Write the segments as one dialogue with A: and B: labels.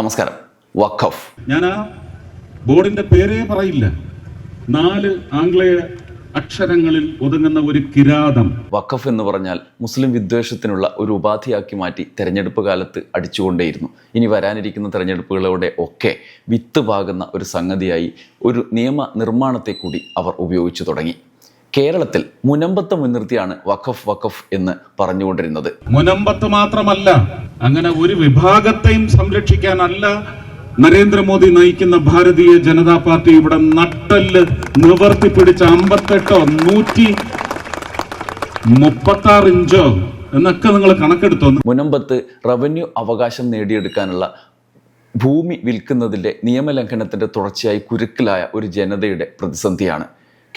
A: നമസ്കാരം. വഖഫ്.
B: ഞാൻ ആ ബോർഡിന്റെ പേരേ പറയില്ല. നാല് ആംഗ്ലേയ അക്ഷരങ്ങളിൽ ഒതുങ്ങുന്ന ഒരു കിരാതം.
A: വഖഫ് എന്ന് പറഞ്ഞാൽ മുസ്ലിം വിദ്വേഷത്തിനുള്ള ഒരു ഉപാധിയാക്കി മാറ്റി തെരഞ്ഞെടുപ്പ് കാലത്ത് അടിച്ചുകൊണ്ടേയിരുന്നു. ഇനി വരാനിരിക്കുന്ന തെരഞ്ഞെടുപ്പുകളോടെ ഒക്കെ വിത്ത് പാകുന്ന ഒരു സംഗതിയായി ഒരു നിയമ നിർമ്മാണത്തെ കൂടി അവർ ഉപയോഗിച്ചു തുടങ്ങി. കേരളത്തിൽ മുനമ്പത്ത് മുൻനിർത്തിയാണ് വഖഫ് വഖഫ് എന്ന് പറഞ്ഞുകൊണ്ടിരുന്നത്.
B: മുനമ്പത്ത് മാത്രമല്ല അങ്ങനെ ഒരു വിഭാഗത്തെയും സംരക്ഷിക്കാനല്ല നരേന്ദ്രമോദി നയിക്കുന്ന ഭാരതീയ ജനതാ പാർട്ടി ഇവിടെ നട്ടൽ നിവർത്തി പിടിച്ച അമ്പത്തെട്ടോ നൂറ്റി മുപ്പത്തി ആറ് ഇഞ്ചോ എന്നൊക്കെ നിങ്ങൾ കണക്കെടുത്തോ.
A: മുനമ്പത്ത് റവന്യൂ അവകാശം നേടിയെടുക്കാനുള്ള ഭൂമി വിൽക്കുന്നതിന്റെ നിയമലംഘനത്തിന്റെ തുടർച്ചയായി കുരുക്കിലായ ഒരു ജനതയുടെ പ്രതിസന്ധിയാണ്.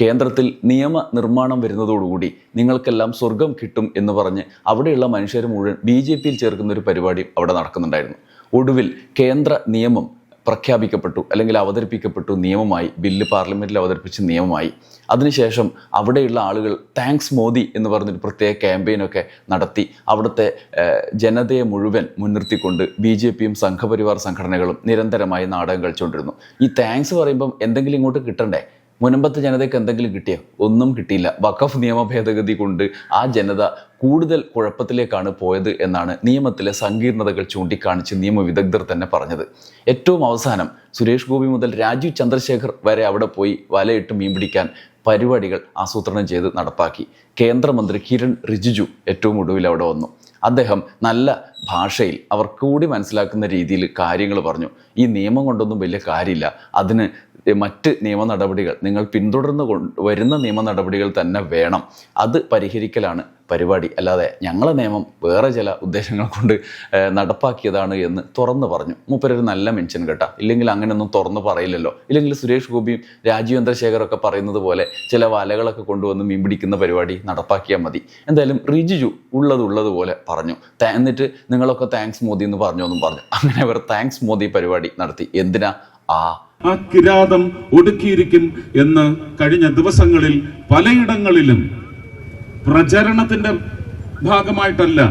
A: കേന്ദ്രത്തിൽ നിയമ നിർമ്മാണം വരുന്നതോടുകൂടി നിങ്ങൾക്കെല്ലാം സ്വർഗം കിട്ടും എന്ന് പറഞ്ഞ് അവിടെയുള്ള മനുഷ്യർ മുഴുവൻ ബി ജെ പിയിൽ ചേർക്കുന്ന ഒരു പരിപാടി അവിടെ നടക്കുന്നുണ്ടായിരുന്നു. ഒടുവിൽ കേന്ദ്ര നിയമം പ്രഖ്യാപിക്കപ്പെട്ടു അല്ലെങ്കിൽ അവതരിപ്പിക്കപ്പെട്ടു നിയമമായി ബില്ല് പാർലമെന്റിൽ അവതരിപ്പിച്ച് നിയമമായി. അതിനുശേഷം അവിടെയുള്ള ആളുകൾ താങ്ക്സ് മോദി എന്ന് പറഞ്ഞൊരു പ്രത്യേക ക്യാമ്പയിനൊക്കെ നടത്തി അവിടുത്തെ ജനതയെ മുഴുവൻ മുൻനിർത്തിക്കൊണ്ട് ബി ജെ പിയും സംഘപരിവാർ സംഘടനകളും നിരന്തരമായി നാടകം കളിച്ചുകൊണ്ടിരുന്നു. ഈ താങ്ക്സ് പറയുമ്പം എന്തെങ്കിലും ഇങ്ങോട്ട് കിട്ടണ്ടേ? മുനമ്പത്തെ ജനതയ്ക്ക് എന്തെങ്കിലും കിട്ടിയോ? ഒന്നും കിട്ടിയില്ല. വഖഫ് നിയമ ഭേദഗതി കൊണ്ട് ആ ജനത കൂടുതൽ കുഴപ്പത്തിലേക്കാണ് പോയത് എന്നാണ് നിയമത്തിലെ സങ്കീർണതകൾ ചൂണ്ടിക്കാണിച്ച് നിയമവിദഗ്ധർ തന്നെ പറഞ്ഞത്. ഏറ്റവും അവസാനം സുരേഷ് ഗോപി മുതൽ രാജീവ് ചന്ദ്രശേഖർ വരെ അവിടെ പോയി വലയിട്ട് മീൻ പിടിക്കാൻ പരിപാടികൾ ആസൂത്രണം ചെയ്ത് നടപ്പാക്കി. കേന്ദ്രമന്ത്രി കിരൺ റിജിജു ഏറ്റവും ഒടുവിൽ അവിടെ വന്നു. അദ്ദേഹം നല്ല ഭാഷയിൽ അവർ കൂടി മനസ്സിലാക്കുന്ന രീതിയിൽ കാര്യങ്ങൾ പറഞ്ഞു. ഈ നിയമം കൊണ്ടൊന്നും വലിയ കാര്യമില്ല. അതിന് മറ്റ് നിയമ നടപടികൾ. നിങ്ങൾ പിന്തുടർന്ന് വരുന്ന നിയമ നടപടികൾ തന്നെ വേണം. അത് പരിഹരിക്കലാണ് പരിപാടി. അല്ലാതെ ഞങ്ങളെ നിയമം വേറെ ചില ഉദ്ദേശങ്ങൾ കൊണ്ട് നടപ്പാക്കിയതാണ് എന്ന് തുറന്നു പറഞ്ഞു. മൂപ്പരൊരു നല്ല മെൻഷൻ കേട്ടാ. ഇല്ലെങ്കിൽ അങ്ങനെയൊന്നും തുറന്നു പറയില്ലല്ലോ. ഇല്ലെങ്കിൽ സുരേഷ് ഗോപിയും രാജീവ് ചന്ദ്രശേഖരൊക്കെ പറയുന്നത് പോലെ ചില വലകളൊക്കെ കൊണ്ടുവന്ന് മീൻ പിടിക്കുന്ന പരിപാടി നടപ്പാക്കിയാൽ മതി. എന്തായാലും റിജിജു ഉള്ളത് ഉള്ളതുപോലെ പറഞ്ഞു. എന്നിട്ട് നിങ്ങളൊക്കെ താങ്ക്സ് മോദി എന്ന് പറഞ്ഞു എന്നും പറഞ്ഞു. അങ്ങനെ അവർ താങ്ക്സ് മോദി പരിപാടി നടത്തി. എന്തിനാ ആ
B: ആ കിരാതം ഒടുക്കിയിരിക്കും എന്ന് കഴിഞ്ഞ ദിവസങ്ങളിൽ പലയിടങ്ങളിലും പ്രചരണത്തിന്റെ ഭാഗമായിട്ടല്ല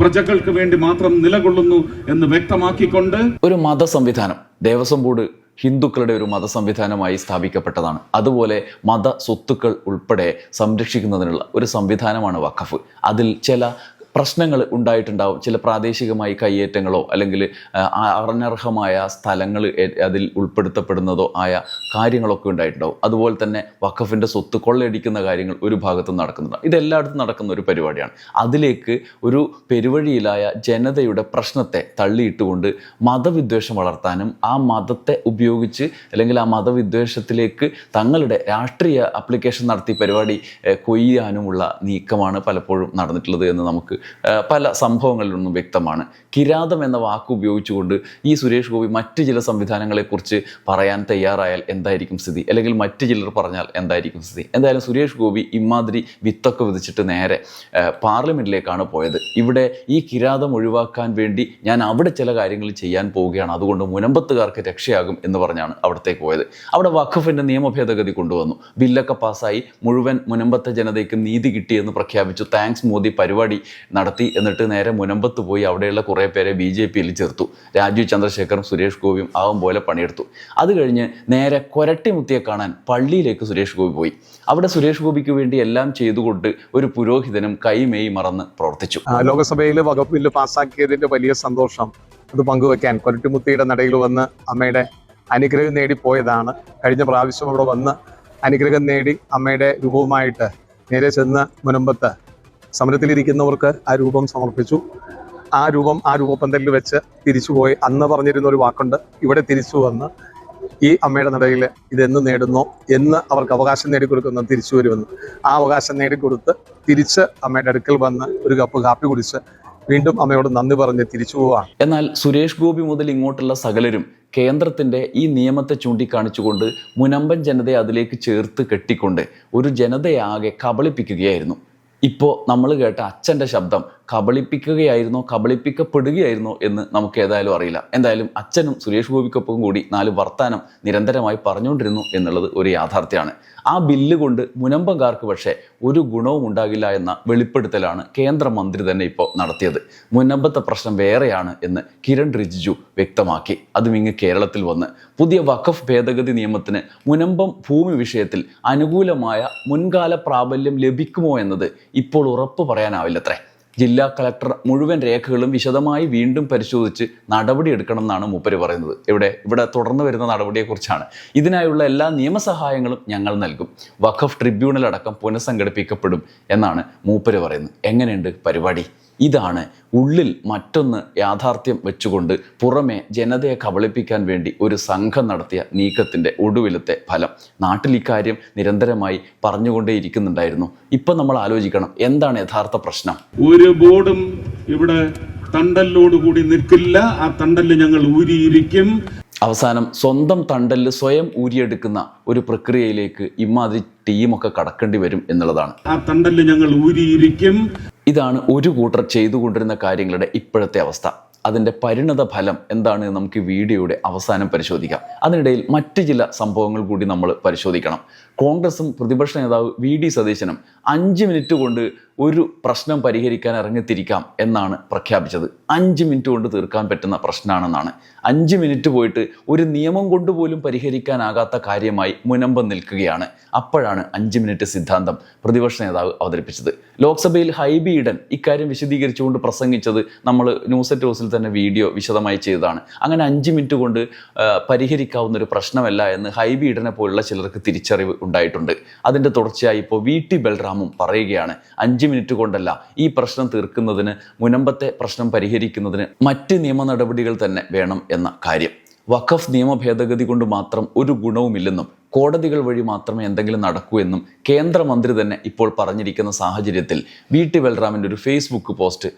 B: പ്രജകൾക്ക് വേണ്ടി മാത്രം നിലകൊള്ളുന്നു എന്ന് വ്യക്തമാക്കിക്കൊണ്ട്
A: ഒരു മത സംവിധാനം ദേവസ്വം ബോർഡ് ഹിന്ദുക്കളുടെ ഒരു മത സംവിധാനമായി സ്ഥാപിക്കപ്പെട്ടതാണ്. അതുപോലെ മത സ്വത്തുക്കൾ ഉൾപ്പെടെ സംരക്ഷിക്കുന്നതിനുള്ള ഒരു സംവിധാനമാണ് വഖഫ്. അതിൽ ചില പ്രശ്നങ്ങൾ ഉണ്ടായിട്ടുണ്ടാവും. ചില പ്രാദേശികമായി കയ്യേറ്റങ്ങളോ അല്ലെങ്കിൽ അനർഹമായ സ്ഥലങ്ങൾ അതിൽ ഉൾപ്പെടുത്തപ്പെടുന്നതോ ആയ കാര്യങ്ങളൊക്കെ ഉണ്ടായിട്ടുണ്ടാവും. അതുപോലെ തന്നെ വഖഫിന്റെ സ്വത്ത് കൊള്ളയടിക്കുന്ന കാര്യങ്ങൾ ഒരു ഭാഗത്തും നടക്കുന്നുണ്ട്. ഇതെല്ലായിടത്തും നടക്കുന്ന ഒരു പരിപാടിയാണ്. അതിലേക്ക് ഒരു പെരുവഴിയിലായ ജനതയുടെ പ്രശ്നത്തെ തള്ളിയിട്ടുകൊണ്ട് മതവിദ്വേഷം വളർത്താനും ആ മതത്തെ ഉപയോഗിച്ച് അല്ലെങ്കിൽ ആ മതവിദ്വേഷത്തിലേക്ക് തങ്ങളുടെ രാഷ്ട്രീയ അപ്ലിക്കേഷൻ നടത്തി പരിപാടി കൊയ്യാനുമുള്ള നീക്കമാണ് പലപ്പോഴും നടന്നിട്ടുള്ളത് എന്ന് നമുക്ക് പല സംഭവങ്ങളിലൊന്നും വ്യക്തമാണ്. കിരാതം എന്ന വാക്ക് ഉപയോഗിച്ചുകൊണ്ട് ഈ സുരേഷ് ഗോപി മറ്റ് ചില സംവിധാനങ്ങളെക്കുറിച്ച് പറയാൻ തയ്യാറായാൽ എന്തായിരിക്കും സ്ഥിതി? അല്ലെങ്കിൽ മറ്റ് ചിലർ പറഞ്ഞാൽ എന്തായിരിക്കും സ്ഥിതി? എന്തായാലും സുരേഷ് ഗോപി ഇമാതിരി വിത്തൊക്കെ വിധിച്ചിട്ട് നേരെ പാർലമെന്റിലേക്കാണ് പോയത്. ഇവിടെ ഈ കിരാതം ഒഴിവാക്കാൻ വേണ്ടി ഞാൻ അവിടെ ചില കാര്യങ്ങൾ ചെയ്യാൻ പോവുകയാണ്. അതുകൊണ്ട് മുനമ്പത്തുകാർക്ക് രക്ഷയാകും എന്ന് പറഞ്ഞാണ് അവിടത്തേക്ക് പോയത്. അവിടെ വഖഫിന്റെ നിയമ ഭേദഗതി കൊണ്ടുവന്നു. ബില്ലൊക്കെ പാസ്സായി മുഴുവൻ മുനമ്പത്തെ ജനതയ്ക്ക് നീതി കിട്ടിയെന്ന് പ്രഖ്യാപിച്ചു. താങ്ക്സ് മോദി പരിപാടി നടത്തി എന്നിട്ട് നേരെ മുനമ്പത്ത് പോയി അവിടെയുള്ള കുറേ പേരെ ബി ജെ പിയിൽ ചേർത്തു. രാജീവ് ചന്ദ്രശേഖറും സുരേഷ് ഗോപിയും ആവും പോലെ പണിയെടുത്തു. അത് കഴിഞ്ഞ് നേരെ കൊരട്ടിമുത്തിയെ കാണാൻ പള്ളിയിലേക്ക് സുരേഷ് ഗോപി പോയി. അവിടെ സുരേഷ് ഗോപിക്ക് വേണ്ടി എല്ലാം ചെയ്തുകൊണ്ട് ഒരു പുരോഹിതനും കൈമേയി മറന്ന് പ്രവർത്തിച്ചു.
C: ലോകസഭയിൽ വകുപ്പ് ബില്ല് പാസ്സാക്കിയതിന്റെ വലിയ സന്തോഷം അത് പങ്കുവെക്കാൻ കൊരട്ടിമുത്തിയുടെ നടയിൽ വന്ന് അമ്മയുടെ അനുഗ്രഹം നേടി പോയതാണ്. കഴിഞ്ഞ പ്രാവശ്യം അവിടെ വന്ന് അനുഗ്രഹം നേടി അമ്മയുടെ രൂപവുമായിട്ട് നേരെ ചെന്ന് മുനമ്പത്ത് സമരത്തിലിരിക്കുന്നവർക്ക് ആ രൂപം സമർപ്പിച്ചു. ആ രൂപം ആ രൂപപ്പന്തലിൽ വെച്ച് തിരിച്ചുപോയി. അന്ന് പറഞ്ഞിരുന്ന ഒരു വാക്കുണ്ട് ഇവിടെ തിരിച്ചു വന്ന് ഈ അമ്മയുടെ നടയിൽ ഇതെന്ന് നേടുന്നോ എന്ന് അവർക്ക് അവകാശം നേടിക്കൊടുക്കുന്ന തിരിച്ചു വരുമെന്ന് ആ അവകാശം നേടിക്കൊടുത്ത് തിരിച്ച് അമ്മയുടെ അടുക്കൽ വന്ന് ഒരു കപ്പ് കാപ്പി കുടിച്ച് വീണ്ടും അമ്മയോട് നന്ദി പറഞ്ഞ് തിരിച്ചു പോവാണ്.
A: എന്നാൽ സുരേഷ് ഗോപി മുതൽ ഇങ്ങോട്ടുള്ള സകലരും കേന്ദ്രത്തിന്റെ ഈ നിയമത്തെ ചൂണ്ടിക്കാണിച്ചുകൊണ്ട് മുനമ്പൻ ജനതയെ അതിലേക്ക് ചേർത്ത് കെട്ടിക്കൊണ്ട് ഒരു ജനതയാകെ കബളിപ്പിക്കുകയായിരുന്നു. ഇപ്പോൾ നമ്മൾ കേട്ട അച്ഛന്റെ ശബ്ദം കബളിപ്പിക്കുകയായിരുന്നോ കബളിപ്പിക്കപ്പെടുകയായിരുന്നോ എന്ന് നമുക്ക് ഏതായാലും അറിയില്ല. എന്തായാലും അച്ഛനും സുരേഷ് ഗോപിക്കൊപ്പം കൂടി നാല് വർത്താനം നിരന്തരമായി പറഞ്ഞുകൊണ്ടിരുന്നു എന്നുള്ളത് ഒരു യാഥാർത്ഥ്യമാണ്. ആ ബില്ല് കൊണ്ട് മുനമ്പങ്കാർക്ക് പക്ഷേ ഒരു ഗുണവും ഉണ്ടാകില്ല എന്ന വെളിപ്പെടുത്തലാണ് കേന്ദ്രമന്ത്രി തന്നെ ഇപ്പോൾ നടത്തിയത്. മുനമ്പത്തെ പ്രശ്നം വേറെയാണ് എന്ന് കിരൺ റിജിജു വ്യക്തമാക്കി. അതും ഇങ്ങ് കേരളത്തിൽ വന്ന്. പുതിയ വഖഫ് ഭേദഗതി നിയമത്തിന് മുനമ്പം ഭൂമി വിഷയത്തിൽ അനുകൂലമായ മുൻകാല പ്രാബല്യം ലഭിക്കുമോ എന്നത് ഇപ്പോൾ ഉറപ്പ് പറയാനാവില്ലത്രേ. ജില്ലാ കളക്ടർ മുഴുവൻ രേഖകളും വിശദമായി വീണ്ടും പരിശോധിച്ച് നടപടിയെടുക്കണം എന്നാണ് മൂപ്പര് പറയുന്നത്. ഇവിടെ ഇവിടെ തുടർന്ന് വരുന്ന നടപടിയെക്കുറിച്ചാണ്. ഇതിനായുള്ള എല്ലാ നിയമസഹായങ്ങളും ഞങ്ങൾ നൽകും. വഖഫ് ട്രിബ്യൂണൽ അടക്കം പുനഃസംഘടിപ്പിക്കപ്പെടും എന്നാണ് മൂപ്പര് പറയുന്നത്. എങ്ങനെയുണ്ട് പരിപാടി? ഇതാണ് ഉള്ളിൽ മറ്റൊന്ന് യാഥാർത്ഥ്യം വെച്ചുകൊണ്ട് പുറമെ ജനതയെ കബളിപ്പിക്കാൻ വേണ്ടി ഒരു സംഘം നടത്തിയ നീക്കത്തിന്റെ ഒടുവിലത്തെ ഫലം. നാട്ടിൽ ഇക്കാര്യം നിരന്തരമായി പറഞ്ഞുകൊണ്ടേയിരിക്കുന്നുണ്ടായിരുന്നു. ഇപ്പം നമ്മൾ ആലോചിക്കണം എന്താണ് യഥാർത്ഥ പ്രശ്നം?
B: ഒരു ബോർഡും ഇവിടെ തണ്ടല്ലോടുകൂടി നിൽക്കില്ല. ആ തണ്ടൽ ഞങ്ങൾ ഊരിയിരിക്കും.
A: അവസാനം സ്വന്തം തണ്ടൽ സ്വയം ഊരിയെടുക്കുന്ന ഒരു പ്രക്രിയയിലേക്ക് ഇമാതിരി ടീമൊക്കെ കടക്കേണ്ടി വരും എന്നുള്ളതാണ്.
B: ആ തണ്ടൽ ഞങ്ങൾ ഊരിയിരിക്കും.
A: ഇതാണ് ഒരു കൂട്ടർ ചെയ്തുകൊണ്ടിരുന്ന കാര്യങ്ങളുടെ ഇപ്പോഴത്തെ അവസ്ഥ. അതിന്റെ പരിണത ഫലം എന്താണ് നമുക്ക് വീഡിയോയുടെ അവസാനം പരിശോധിക്കാം. അതിനിടയിൽ മറ്റ് ചില സംഭവങ്ങൾ കൂടി നമ്മൾ പരിശോധിക്കണം. കോൺഗ്രസും പ്രതിപക്ഷ നേതാവ് വി ഡി സതീശനും അഞ്ച് മിനിറ്റ് കൊണ്ട് ഒരു പ്രശ്നം പരിഹരിക്കാൻ ഇറങ്ങിത്തിരിക്കാം എന്നാണ് പ്രഖ്യാപിച്ചത്. അഞ്ച് മിനിറ്റ് കൊണ്ട് തീർക്കാൻ പറ്റുന്ന പ്രശ്നമാണെന്നാണ് അഞ്ച് മിനിറ്റ് പോയിട്ട് ഒരു നിയമം കൊണ്ടുപോലും പരിഹരിക്കാനാകാത്ത കാര്യമായി മുനമ്പം നിൽക്കുകയാണ്. അപ്പോഴാണ് അഞ്ച് മിനിറ്റ് സിദ്ധാന്തം പ്രതിപക്ഷ നേതാവ് അവതരിപ്പിച്ചത്. ലോക്സഭയിൽ ഹൈബി ഈഡൻ ഇക്കാര്യം വിശദീകരിച്ചുകൊണ്ട് പ്രസംഗിച്ചത് നമ്മൾ ന്യൂസ് അറ്റ് ഹൗസിൽ തന്നെ വീഡിയോ വിശദമായി ചെയ്തതാണ്. അങ്ങനെ അഞ്ച് മിനിറ്റ് കൊണ്ട് പരിഹരിക്കാവുന്ന ഒരു പ്രശ്നമല്ല എന്ന് ഹൈബി ഈഡനെ പോലുള്ള ചിലർക്ക് തിരിച്ചറിവ് ഉണ്ടായിട്ടുണ്ട്. അതിന്റെ തുടർച്ചയായി ഇപ്പോൾ വി ടി ബൽറാമും പറയുകയാണ് അഞ്ച് മിനിറ്റ് കൊണ്ടല്ല ഈ പ്രശ്നം തീർക്കുന്നതിന് മുനമ്പത്തെ പ്രശ്നം പരിഹരിക്കുന്നതിന് മറ്റ് നിയമ നടപടികൾ തന്നെ വേണം എന്ന കാര്യം. വഖഫ് നിയമ ഭേദഗതി കൊണ്ട് മാത്രം ഒരു ഗുണവുമില്ലെന്നും കോടതികൾ വഴി മാത്രമേ എന്തെങ്കിലും നടക്കൂ എന്നും കേന്ദ്രമന്ത്രി തന്നെ ഇപ്പോൾ പറഞ്ഞിരിക്കുന്ന സാഹചര്യത്തിൽ വി ടി ബൽറാമിന്റെ ഒരു ഫേസ്ബുക്ക് പോസ്റ്റ്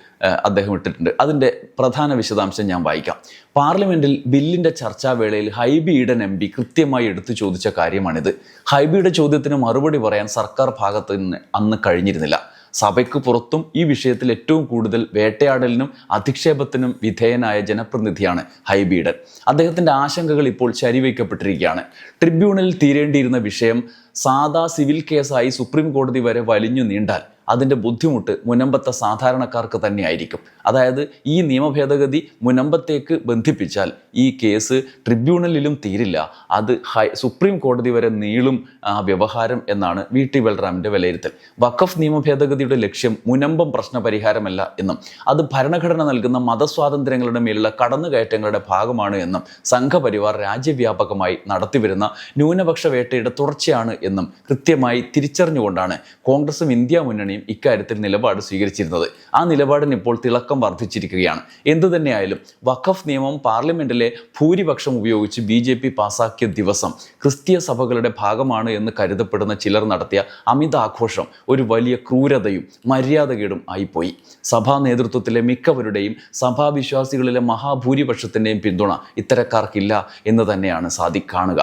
A: അദ്ദേഹം ഇട്ടിട്ടുണ്ട്. അതിന്റെ പ്രധാന വിശദാംശം ഞാൻ വായിക്കാം. പാർലമെന്റിൽ ബില്ലിന്റെ ചർച്ചാവേളയിൽ ഹൈബി ഈഡൻ എം പി കൃത്യമായി എടുത്തു ചോദിച്ച കാര്യമാണിത്. ഹൈബിയുടെ ചോദ്യത്തിന് മറുപടി പറയാൻ സർക്കാർ ഭാഗത്ത് നിന്ന് അന്ന് കഴിഞ്ഞിരുന്നില്ല. സഭയ്ക്ക് പുറത്തും ഈ വിഷയത്തിൽ ഏറ്റവും കൂടുതൽ വേട്ടയാടലിനും അധിക്ഷേപത്തിനും വിധേയനായ ജനപ്രതിനിധിയാണ് ഹൈബീഡൻ. അദ്ദേഹത്തിന്റെ ആശങ്കകൾ ഇപ്പോൾ ശരിവയ്ക്കപ്പെട്ടിരിക്കുകയാണ്. ട്രിബ്യൂണലിൽ തീരേണ്ടിയിരുന്ന വിഷയം സാധാ സിവിൽ കേസായി സുപ്രീം കോടതി വരെ വലിഞ്ഞു നീണ്ടാൽ അതിന്റെ ബുദ്ധിമുട്ട് മുനമ്പത്തെ സാധാരണക്കാർക്ക് തന്നെയായിരിക്കും. അതായത് ഈ നിയമഭേദഗതി മുനമ്പത്തേക്ക് ബന്ധിപ്പിച്ചാൽ ഈ കേസ് ട്രിബ്യൂണലിലും തീരില്ല. അത് ഹൈ സുപ്രീം കോടതി വരെ നീളും വ്യവഹാരം എന്നാണ് വി ടി ബൽറാമിന്റെ വിലയിരുത്തൽ. വഖഫ് നിയമ ഭേദഗതിയുടെ ലക്ഷ്യം മുനമ്പം പ്രശ്നപരിഹാരമല്ല എന്നും അത് ഭരണഘടന നൽകുന്ന മതസ്വാതന്ത്ര്യങ്ങളുടെ മേലുള്ള കടന്നുകയറ്റങ്ങളുടെ ഭാഗമാണ് എന്നും സംഘപരിവാർ രാജ്യവ്യാപകമായി നടത്തിവരുന്ന ന്യൂനപക്ഷ വേട്ടയുടെ തുടർച്ചയാണ് എന്നും കൃത്യമായി തിരിച്ചറിഞ്ഞുകൊണ്ടാണ് കോൺഗ്രസും ഇന്ത്യ മുന്നണിയും ഇക്കാര്യത്തിൽ നിലപാട് സ്വീകരിച്ചിരുന്നത്. ആ നിലപാടിന് ഇപ്പോൾ തിളക്കം വർദ്ധിച്ചിരിക്കുകയാണ്. എന്തു തന്നെയായാലും വഖഫ് നിയമം പാർലമെന്റിലെ ഭൂരിപക്ഷം ഉപയോഗിച്ച് ബി ജെ പി പാസാക്കിയ ദിവസം ക്രിസ്തീയ സഭകളുടെ ഭാഗമാണ് എന്ന് കരുതപ്പെടുന്ന ചിലർ നടത്തിയ അമിതാഘോഷം ഒരു വലിയ ക്രൂരതയും മര്യാദകേടും ആയിപ്പോയി. സഭാ നേതൃത്വത്തിലെ മിക്കവരുടെയും സഭാവിശ്വാസികളിലെ മഹാഭൂരിപക്ഷത്തിന്റെയും പിന്തുണ ഇത്തരക്കാർക്കില്ല എന്ന് തന്നെയാണ് സാദി കാണുക.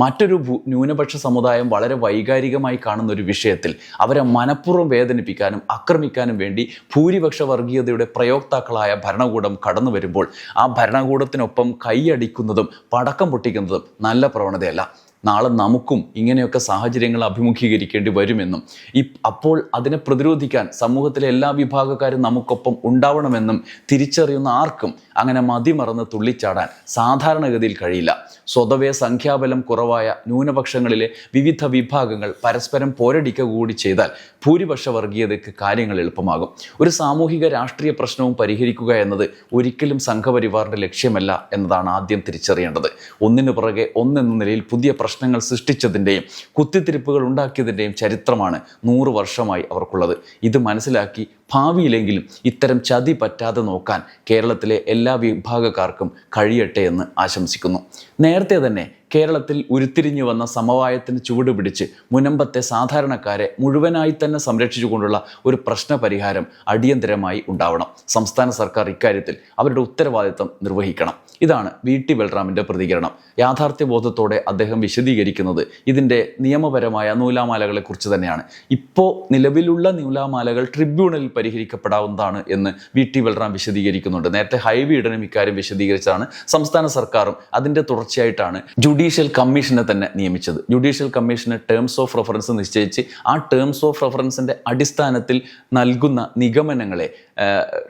A: മറ്റൊരു ന്യൂനപക്ഷ സമുദായം വളരെ വൈകാരികമായി കാണുന്ന ഒരു വിഷയത്തിൽ അവരെ മനഃപൂർവം വേദനിപ്പിക്കാനും ആക്രമിക്കാനും വേണ്ടി ഭൂരിപക്ഷ വർഗീയതയുടെ പ്രയോക്താക്കളായ ഭരണകൂടം കടന്നു വരുമ്പോൾ ആ ഭരണകൂടത്തിനൊപ്പം കൈയടിക്കുന്നതും പടക്കം പൊട്ടിക്കുന്നതും നല്ല പ്രവണതയല്ല. നാളെ നമുക്കും ഇങ്ങനെയൊക്കെ സാഹചര്യങ്ങൾ അഭിമുഖീകരിക്കേണ്ടി വരുമെന്നും ഈ അപ്പോൾ അതിനെ പ്രതിരോധിക്കാൻ സമൂഹത്തിലെ എല്ലാ വിഭാഗക്കാരും നമുക്കൊപ്പം ഉണ്ടാവണമെന്നും തിരിച്ചറിയുന്ന ആർക്കും അങ്ങനെ മതിമറന്ന് തുള്ളിച്ചാടാൻ സാധാരണഗതിയിൽ കഴിയില്ല. സ്വതവേ സംഖ്യാബലം കുറവായ ന്യൂനപക്ഷങ്ങളിലെ വിവിധ വിഭാഗങ്ങൾ പരസ്പരം പോരടിക്കുക കൂടി ചെയ്താൽ ഭൂരിപക്ഷ വർഗീയതയ്ക്ക് കാര്യങ്ങൾ എളുപ്പമാകും. ഒരു സാമൂഹിക രാഷ്ട്രീയ പ്രശ്നവും പരിഹരിക്കുക എന്നത് ഒരിക്കലും സംഘപരിവാറിന്റെ ലക്ഷ്യമല്ല എന്നതാണ് ആദ്യം തിരിച്ചറിയേണ്ടത്. ഒന്നിനു പുറകെ ഒന്നെന്ന നിലയിൽ പുതിയ പ്രശ്നങ്ങൾ സൃഷ്ടിച്ചതിന്റെയും കുത്തിത്തിരിപ്പുകൾ ഉണ്ടാക്കിയതിന്റെയും ചരിത്രമാണ് നൂറ് വർഷമായി അവർക്കുള്ളത്. ഇത് മനസ്സിലാക്കി ഭാവിയിലെങ്കിലും ഇത്തരം ചതി പറ്റാതെ നോക്കാൻ കേരളത്തിലെ എല്ലാ വിഭാഗക്കാർക്കും കഴിയട്ടെ എന്ന് ആശംസിക്കുന്നു. നേരത്തെ തന്നെ കേരളത്തിൽ ഉരുത്തിരിഞ്ഞു വന്ന സമവായത്തിന് ചുവടുപിടിച്ച് മുനമ്പത്തെ സാധാരണക്കാരെ മുഴുവനായി തന്നെ സംരക്ഷിച്ചുകൊണ്ടുള്ള ഒരു പ്രശ്ന പരിഹാരം അടിയന്തരമായി ഉണ്ടാവണം. സംസ്ഥാന സർക്കാർ ഇക്കാര്യത്തിൽ അവരുടെ ഉത്തരവാദിത്തം നിർവഹിക്കണം. ഇതാണ് വി ടി ബൽറാമിന്റെ പ്രതികരണം. യാഥാർത്ഥ്യബോധത്തോടെ അദ്ദേഹം വിശദീകരിക്കുന്നത് ഇതിന്റെ നിയമപരമായ നൂലാമാലകളെക്കുറിച്ച് തന്നെയാണ്. ഇപ്പോൾ നിലവിലുള്ള നൂലാമാലകൾ ട്രിബ്യൂണലിൽ പരിഹരിക്കപ്പെടാവുന്നതാണ് എന്ന് വി ടി ബൽറാം വിശദീകരിക്കുന്നുണ്ട്. നേരത്തെ ഹൈബീഡനും ഇക്കാര്യം വിശദീകരിച്ചാണ് സംസ്ഥാന സർക്കാരും അതിന്റെ തുടർച്ചയായിട്ടാണ് ജുഡീഷ്യൽ കമ്മീഷനെ തന്നെ നിയമിച്ചത്. ജുഡീഷ്യൽ കമ്മീഷന് ടേംസ് ഓഫ് റെഫറൻസ് നിശ്ചയിച്ച് ആ ടേംസ് ഓഫ് റെഫറൻസിന്റെ അടിസ്ഥാനത്തിൽ നൽകുന്ന നിഗമനങ്ങളെ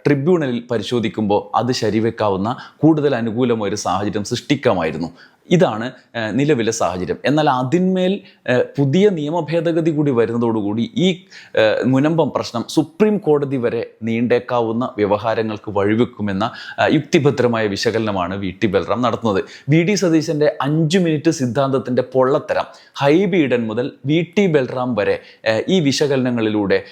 A: ട്രിബ്യൂണലിൽ പരിശോധിക്കുമ്പോൾ അത് ശരിവെക്കാവുന്ന കൂടുതൽ അനുകൂലമായ ഒരു സാഹചര്യം സൃഷ്ടിക്കാമായിരുന്നു. ഇതാണ് നിലവിലെ സാഹചര്യം. എന്നാൽ അതിന്മേൽ പുതിയ നിയമ ഭേദഗതി കൂടി വരുന്നതോടുകൂടി ഈ മുനമ്പം പ്രശ്നം സുപ്രീം കോടതി വരെ നീണ്ടേക്കാവുന്ന വ്യവഹാരങ്ങൾക്ക് വഴിവെക്കുമെന്ന യുക്തിഭദ്രമായ വിശകലനമാണ് വി. ടി. ബൽറാം നടത്തുന്നത്. വി. ഡി. സതീശന്റെ അഞ്ചു മിനിറ്റ് സിദ്ധാന്തത്തിന്റെ പൊള്ളത്തരം ഹൈബീഡൻ മുതൽ വി. ടി. ബൽറാം വരെ ഈ വിശകലനങ്ങളിലൂടെ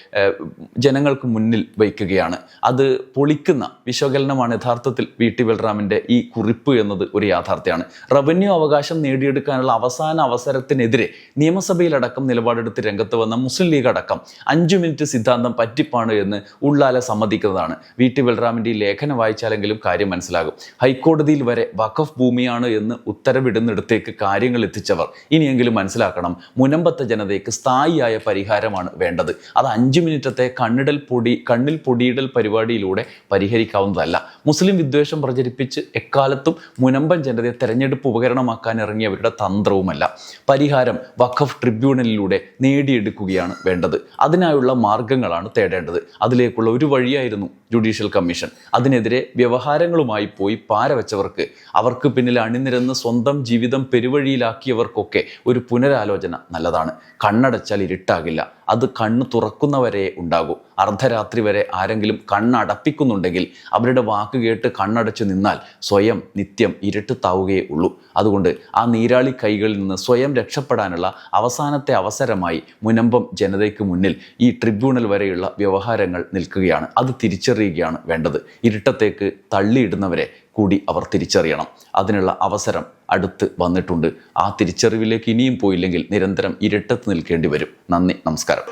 A: ജനങ്ങൾക്ക് മുന്നിൽ വയ്ക്കുകയാണ്. അത് പൊളിക്കുന്ന വിശകലനമാണ് യഥാർത്ഥത്തിൽ വി. ടി. ബൽറാമിന്റെ ഈ കുറിപ്പ് എന്നത് ഒരു യാഥാർത്ഥ്യമാണ്. റവന്യൂ അവകാശം നേടിയെടുക്കാനുള്ള അവസാന അവസരത്തിനെതിരെ നിയമസഭയിലടക്കം നിലപാടെടുത്ത് രംഗത്ത് വന്ന മുസ്ലിം ലീഗ് അടക്കം അഞ്ചു മിനിറ്റ് സിദ്ധാന്തം പറ്റിപ്പാണ് എന്ന് ഉള്ളാല സമ്മതിക്കുന്നതാണ്. വി. ടി. ബൽറാമിന്റെ ഈ ലേഖനം വായിച്ചാലെങ്കിലും കാര്യം മനസ്സിലാകും. ഹൈക്കോടതിയിൽ വരെ വഖഫ് ഭൂമിയാണ് എന്ന് ഉത്തരവിടുന്നിടത്തേക്ക് കാര്യങ്ങൾ എത്തിച്ചവർ ഇനിയെങ്കിലും മനസ്സിലാക്കണം മുനമ്പത്തെ ജനതയ്ക്ക് സ്ഥായിയായ പരിഹാരമാണ് വേണ്ടത്. അത് അഞ്ചു മിനിറ്റത്തെ കണ്ണിടൽ പൊടി കണ്ണിൽ പൊടിയിടൽ പരിപാടിയിലൂടെ പരിഹരിക്കാവുന്നതല്ല. മുസ്ലിം വിദ്വേഷം പ്രചരിപ്പിച്ച് എക്കാലത്തും മുനമ്പൻ ജനതയെ തെരഞ്ഞെടുപ്പ് ഉപകരണമാക്കാൻ ഇറങ്ങിയവരുടെ തന്ത്രവുമല്ല. പരിഹാരം വഖഫ് ട്രിബ്യൂണലിലൂടെ നേടിയെടുക്കുകയാണ് വേണ്ടത്. അതിനായുള്ള മാർഗങ്ങളാണ് തേടേണ്ടത്. അതിലേക്കുള്ള ഒരു വഴിയായിരുന്നു ജുഡീഷ്യൽ കമ്മീഷൻ. അതിനെതിരെ വ്യവഹാരങ്ങളുമായി പോയി പാരവച്ചവർക്ക് അവർക്ക് പിന്നിൽ അണിനിരന്ന് സ്വന്തം ജീവിതം പെരുവഴിയിലാക്കിയവർക്കൊക്കെ ഒരു പുനരാലോചന നല്ലതാണ്. കണ്ണടച്ചാൽ ഇരുട്ടാകില്ല. അത് കണ്ണ് തുറക്കുന്നവരെ ഉണ്ടാകൂ. അർദ്ധരാത്രി വരെ ആരെങ്കിലും കണ്ണടപ്പിക്കുന്നുണ്ടെങ്കിൽ അവരുടെ വാക്ക് കേട്ട് കണ്ണടച്ചു നിന്നാൽ സ്വയം നിത്യം ഇരുട്ട് താവുകയേ ഉള്ളൂ. അതുകൊണ്ട് ആ നീരാളി കൈകളിൽ നിന്ന് സ്വയം രക്ഷപ്പെടാനുള്ള അവസാനത്തെ അവസരമായി മുനമ്പം ജനതയ്ക്ക് മുന്നിൽ ഈ ട്രിബ്യൂണൽ വരെയുള്ള വ്യവഹാരങ്ങൾ നിൽക്കുകയാണ്. അത് തിരിച്ചറിയുകയാണ് വേണ്ടത്. ഇരുട്ടത്തേക്ക് തള്ളിയിടുന്നവരെ കൂടി അവർ തിരിച്ചറിയണം. അതിനുള്ള അവസരം അടുത്ത് വന്നിട്ടുണ്ട്. ആ തിരിച്ചറിവിലേക്ക് ഇനിയും പോയില്ലെങ്കിൽ നിരന്തരം ഇരട്ടത്ത് നിൽക്കേണ്ടി വരും. നന്ദി നമസ്കാരം.